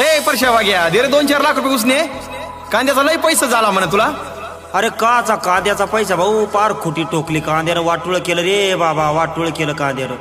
ए परशा वाग्या दे रे दोन चार लाख रुपये उसने. कांद्याचा लय पैसा झाला म्हणा तुला. अरे काचा कांद्याचा पैसा भाऊ पार खुटी टोकली कांद्यानं वाटुळ केलं रे बाबा वाटुळ केलं कांद्यानं.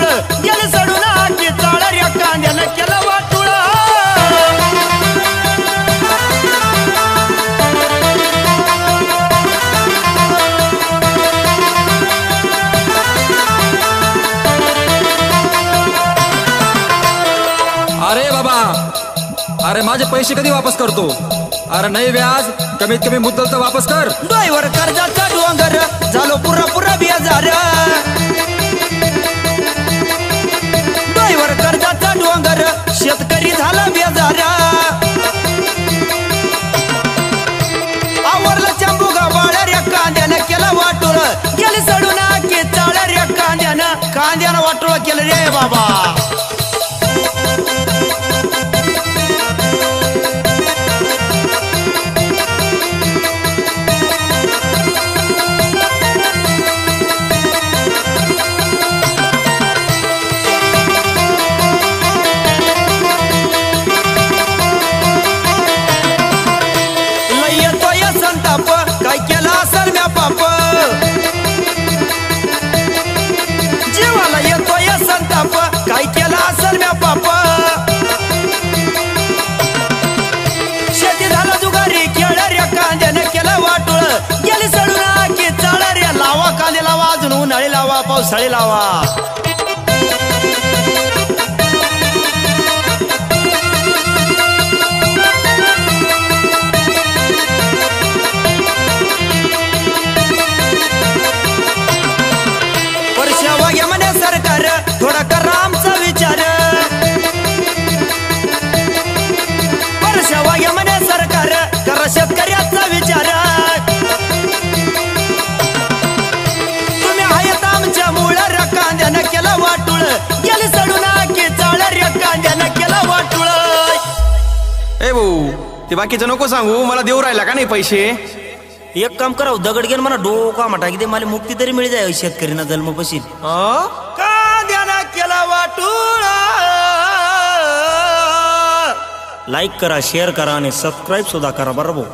वाटुळ. गेलं केलं वाटुळ. अरे बाबा. अरे माझे पैसे कधी वापस करतो? अरे नाही व्याज. कमीत कमी मुद्दल तर वापस कर. ड्रायव्हर कर्जाचा डोंगर. झालो पुरा पुरा बेजार गेली सडून आखी चाळ रे कांद्यानं. कांद्यानं वाटोळ केलं रे बाबा. पावसाळी लावा. ते बाकीचं नको सांगू मला देऊ राहिला का नाही पैसे? एक काम कराव दगड घेऊन मला डोका म्हणा की ते मला मुक्ती तरी मिळी जाय शेतकरीना जन्म पशील अं? कांद्यानं केला वाटुळ? लाईक करा शेअर करा आणि सबस्क्राईब सुद्धा करा बरोबर?